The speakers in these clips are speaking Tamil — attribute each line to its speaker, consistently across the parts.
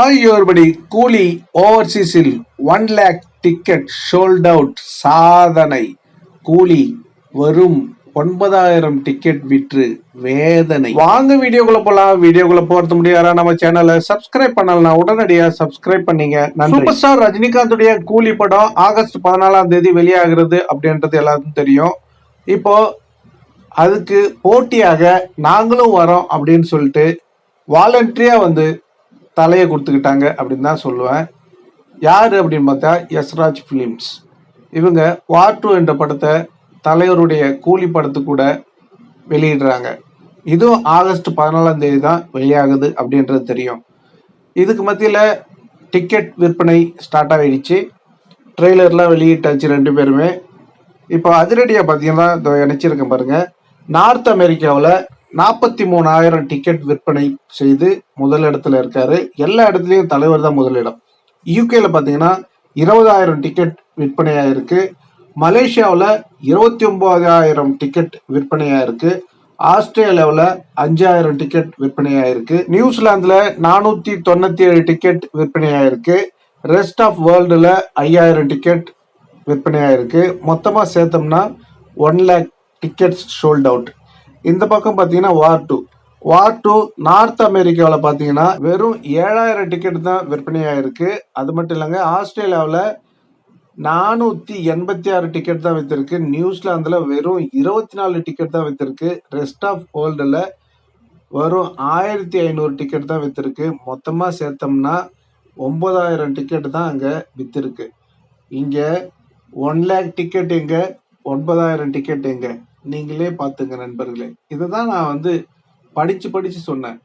Speaker 1: ஆகியோர்படி Coolie ஓவர்சீஸில் one lakh ticket sold out சாதனை. கூலி வரும் ஒன்பதாயிரம் டிக்கெட் விற்று வேதனை. வாங்க வீடியோக்குள்ள போலாம். வீடியோக்குள்ள போறது முடியாதா? நம்ம சேனலை சப்ஸ்கிரைப் பண்ணலாம் உடனடியா சப்ஸ்கிரைப் பண்ணீங்க. சூப்பர் ஸ்டார் ரஜினிகாந்துடைய கூலி படம் ஆகஸ்ட் பதினாலாம் தேதி வெளியாகிறது அப்படின்றது எல்லாருக்கும் தெரியும். இப்போ அதுக்கு போட்டியாக நாங்களும் வரோம் அப்படின்னு சொல்லிட்டு வாலண்டரியா வந்து தலையை கொடுத்துக்கிட்டாங்க அப்படின்னு தான் சொல்லுவேன். யார் அப்படின்னு பார்த்தா யஸ்ராஜ் ஃபிலிம்ஸ் இவங்க வார் டூ என்ற படத்தை தலைவருடைய கூலி படத்து கூட வெளியிடுறாங்க. இதுவும் ஆகஸ்ட் பதினாலாம் தேதி தான் வெளியாகுது அப்படின்றது தெரியும். இதுக்கு மத்தியில் டிக்கெட் விற்பனை ஸ்டார்ட் ஆகிடுச்சு ட்ரெய்லர்லாம் வெளியிட்டாச்சு ரெண்டு பேருமே. இப்போ அதிரடியாக பார்த்தீங்கன்னா இணைச்சிருக்கேன் பாருங்கள் நார்த் அமெரிக்காவில் நாற்பத்தி மூணாயிரம் டிக்கெட் விற்பனை செய்து முதல் இடத்துல இருக்காரு. எல்லா இடத்துலையும் தலைவர் தான் முதலிடம். யூகேல பார்த்தீங்கன்னா இருபதாயிரம் டிக்கெட் விற்பனையாக இருக்கு மலேசியாவில் இருபத்தி ஒன்பதாயிரம் டிக்கெட் விற்பனையாக இருக்கு ஆஸ்திரேலியாவில் அஞ்சாயிரம் டிக்கெட் விற்பனையாக இருக்கு நியூசிலாந்தில் நானூற்றி தொண்ணூற்றி ஏழு டிக்கெட் விற்பனையாக இருக்கு ரெஸ்ட் ஆஃப் வேர்ல்டில் ஐயாயிரம் டிக்கெட் விற்பனையாக இருக்கு மொத்தமாக சேர்த்தோம்னா one lakh tickets sold out இந்த பக்கம் பார்த்தீங்கன்னா War two War two North அமெரிக்காவில் பார்த்தீங்கன்னா வெறும் ஏழாயிரம் டிக்கெட் தான் விற்பனையாக இருக்குது அது மட்டும் இல்லைங்க ஆஸ்திரேலியாவில் நானூற்றி எண்பத்தி ஆறு டிக்கெட் தான் வித்திருக்கு. நியூசிலாந்தில் வெறும் இருபத்தி நாலு டிக்கெட் தான் வித்திருக்கு. ரெஸ்ட் ஆஃப் வேர்ல்டில் வெறும் ஆயிரத்தி ஐநூறு டிக்கெட் தான் விற்றுருக்கு மொத்தமாக சேர்த்தோம்னா ஒன்பதாயிரம் டிக்கெட் தான் அங்கே விற்றுருக்கு இங்கே ஒன் லேக் டிக்கெட் எங்கே? ஒன்பதாயிரம் டிக்கெட் எங்கே? நீங்களே பார்த்துங்க நண்பர்களே. இதை தான் நான் வந்து படிச்சு படிச்சு சொன்னேன்.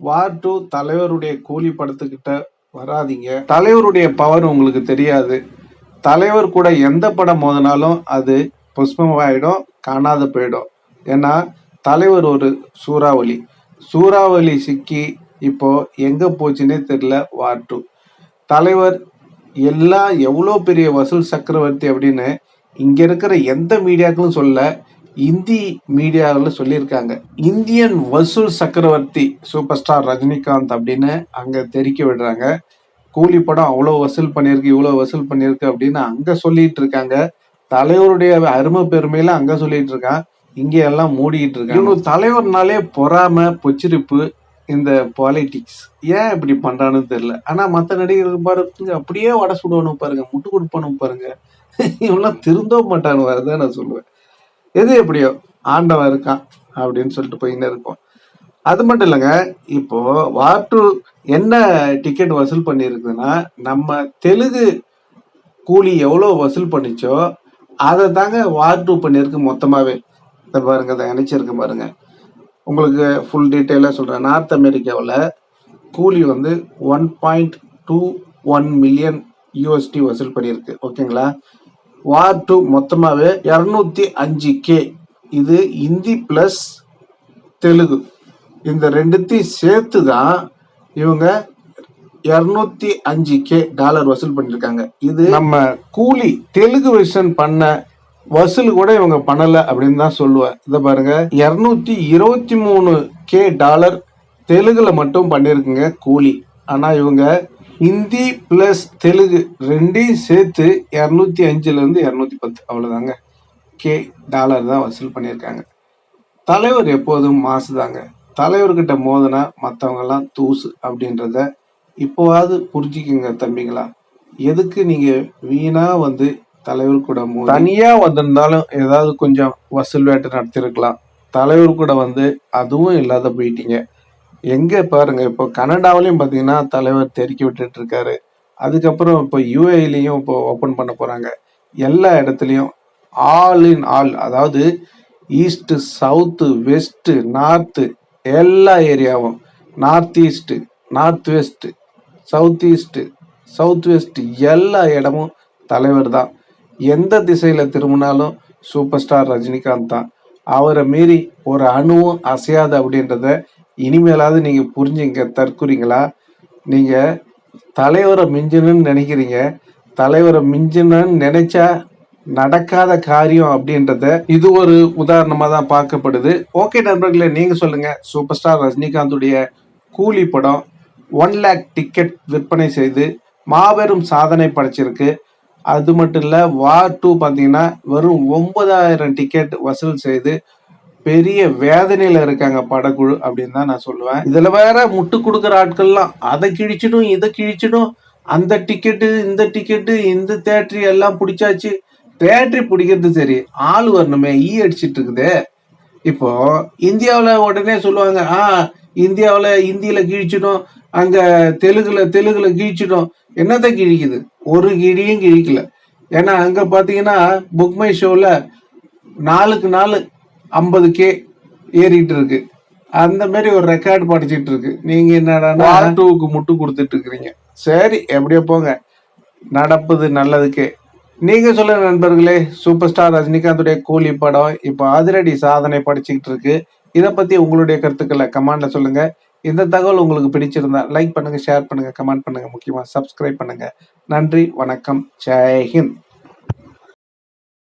Speaker 1: வார் டூ தலைவருடைய கூலி படத்துக்கிட்ட வராதீங்க. தலைவருடைய பவர் உங்களுக்கு தெரியாது. தலைவர் கூட எந்த படம் மோதினாலும் அது புஷ்பமாயிடும் காணாத போயிடும். ஏன்னா தலைவர் ஒரு சூறாவளி. சூறாவளி சிக்கி இப்போ எங்க போச்சுன்னே தெரியல வார் டூ தலைவர் எல்லாம் எவ்வளோ பெரிய வசூல் சக்கரவர்த்தி அப்படின்னு இங்க இருக்கிற எந்த மீடியாக்களும் சொல்ல இந்தி மீடியாவில் சொல்லியிருக்காங்க. இந்தியன் வசூல் சக்கரவர்த்தி சூப்பர் ஸ்டார் ரஜினிகாந்த் அப்படின்னு அங்கே தெரிக்க விடுறாங்க. கூலி படம் அவ்வளோ வசூல் பண்ணியிருக்கு இவ்வளோ வசூல் பண்ணியிருக்கு அப்படின்னு அங்கே சொல்லிட்டு இருக்காங்க. தலைவருடைய அருமை பெருமையில அங்கே சொல்லிட்டு இருக்கான். இங்கே எல்லாம் மூடிட்டு இருக்காங்க. இன்னும் தலைவர்னாலே பொறாம பொச்சிருப்பு இந்த பாலிடிக்ஸ் ஏன் இப்படி பண்றான்னு தெரியல. ஆனா மத்த நடிகர்கள் பாருங்க அப்படியே வடை சுடுவனும் பாருங்க முட்டு கொடுப்பனும் பாருங்க. இவெல்லாம் திருந்தவும் மாட்டானு வரதான் நான் சொல்லுவேன். எது எப்படியோ ஆண்டவன் இருக்கான் அப்படின்னு சொல்லிட்டு போயின்னு இருப்போம். அது மட்டும் இல்லைங்க இப்போ வாட்டு டூ என்ன டிக்கெட் வசூல் பண்ணியிருக்குன்னா நம்ம தெலுங்கு கூலி எவ்வளோ வசூல் பண்ணிச்சோ அதை தாங்க வார் டூ பண்ணியிருக்கு மொத்தமாகவே இதை பாருங்க இதை இணைச்சிருக்கு பாருங்க. உங்களுக்கு ஃபுல் டீட்டெயிலாக சொல்கிறேன் நார்த் அமெரிக்காவில் கூலி வந்து one point two one million USD வசூல் பண்ணியிருக்கு. ஓகேங்களா வார் டூ மொத்தமாகவே இரநூத்தி அஞ்சு கே இது இந்தி ப்ளஸ் தெலுங்கு. இந்த ரெண்டுத்தையும் சேர்த்து தான் இவங்க இரநூத்தி அஞ்சு கே டாலர் வசூல் பண்ணியிருக்காங்க இது நம்ம கூலி தெலுங்கு வெர்ஷன் பண்ண வசூல் கூட இவங்க பண்ணலை அப்படின்னு தான் சொல்லுவேன் இதை பாருங்க இரநூத்தி இருபத்தி மூணு கே டாலர் தெலுங்குல மட்டும் பண்ணியிருக்குங்க கூலி. ஆனால் இவங்க ஹிந்தி பிளஸ் தெலுங்கு ரெண்டையும் சேர்த்து இரநூத்தி அஞ்சுலேருந்து இரநூத்தி பத்து. அவ்வளோதாங்க கே டாலர் தான் வசூல் பண்ணியிருக்காங்க. தலைவர் எப்போதும் மாசுதாங்க. தலைவர்கிட்ட மோதினா மற்றவங்கெல்லாம் தூசு அப்படின்றத இப்போவாவது புரிஞ்சுக்குங்க தம்பிங்களா. எதுக்கு நீங்கள் வீணாக வந்து தலைவர் கூட மோதி தனியாக வந்திருந்தாலும் ஏதாவது கொஞ்சம் வசூல் வேட்டை நடத்திருக்கலாம். தலைவர் கூட வந்து அதுவும் இல்லாத போயிட்டீங்க. எங்க பாருங்க இப்போ கனடாவிலையும் பார்த்தீங்கன்னா தலைவர் தெறிக்கி விட்டுட்டு இருக்காரு. அதுக்கப்புறம் இப்போ யூஏலையும் இப்போ ஓப்பன் பண்ண போறாங்க. எல்லா இடத்துலையும் ஆல் இன் ஆல் அதாவது ஈஸ்ட்டு சவுத்து வெஸ்ட்டு நார்த்து எல்லா ஏரியாவும் north east north west south east south west எல்லா இடமும் தலைவர் தான். எந்த திசையில் திரும்பினாலும் சூப்பர் ஸ்டார் ரஜினிகாந்த் தான். அவரை மீறி ஒரு அணுவும் அசையாது அப்படின்றத இனிமேலாவது நீங்க புரிஞ்சுங்க தற்குறீங்களா? நீங்க தலைவரை மிஞ்சணும்னு நினைக்கிறீங்க. தலைவரை மிஞ்சணும்னு நினைச்சா நடக்காத காரியம் அப்படின்றத இது ஒரு உதாரணமா தான் பார்க்கப்படுது. ஓகே நண்பர்களே நீங்க சொல்லுங்க. சூப்பர் ஸ்டார் ரஜினிகாந்துடைய கூலி படம் ஒன் லேக் டிக்கெட் விற்பனை செய்து மாபெரும் சாதனை படைச்சிருக்கு. அது மட்டும் இல்லை வார் டூ பார்த்தீங்கன்னா வெறும் ஒன்பதாயிரம் டிக்கெட் வசூல் செய்து பெரிய வேதனையில இருக்காங்க படக்குழு அப்படின்னு தான் நான் சொல்லுவேன். இதுல வேற முட்டு கொடுக்குற ஆட்கள்லாம் அதை கிழிச்சிடும் இதை கிழிச்சிடும். அந்த டிக்கெட்டு இந்த டிக்கெட்டு இந்த தேட்டரி எல்லாம் பிடிச்சாச்சு. தேட்டரி பிடிக்கிறது சரி ஆள் வரணுமே ஈ அடிச்சிட்டு இருக்குதே. இப்போ இந்தியாவில் உடனே சொல்லுவாங்க ஆ இந்தியாவில் இந்தியில கிழிச்சிடும் அங்க தெலுங்குல தெலுங்குல கிழிச்சிடும். என்னத்த கிழிக்குது? ஒரு கிழியும் கிழிக்கல. ஏன்னா அங்க பாத்தீங்கன்னா புக்மை ஷோவில் ஷோல நாளுக்கு நாள் ஐம்பது கே ஏறிட்டு இருக்கு அந்த மாதிரி ஒரு ரெக்கார்டு படிச்சிட்டு இருக்கு நீங்க என்னடா டூக்கு முட்டு கொடுத்துட்டு இருக்கிறீங்க சரி எப்படியோ போங்க. நடப்பது நல்லதுக்கே. நீங்க சொல்லுங்க நண்பர்களே சூப்பர் ஸ்டார் ரஜினிகாந்துடைய கூலி படம் இப்போ அதிரடி சாதனை படிச்சுக்கிட்டு இருக்கு இதை பத்தி உங்களுடைய கருத்துக்களை கமெண்ட்ல சொல்லுங்க. இந்த தகவல் உங்களுக்கு பிடிச்சிருந்தா லைக் பண்ணுங்க ஷேர் பண்ணுங்க கமெண்ட் பண்ணுங்க. முக்கியமா சப்ஸ்கிரைப் பண்ணுங்க. நன்றி வணக்கம். ஜெய் ஹிந்த்.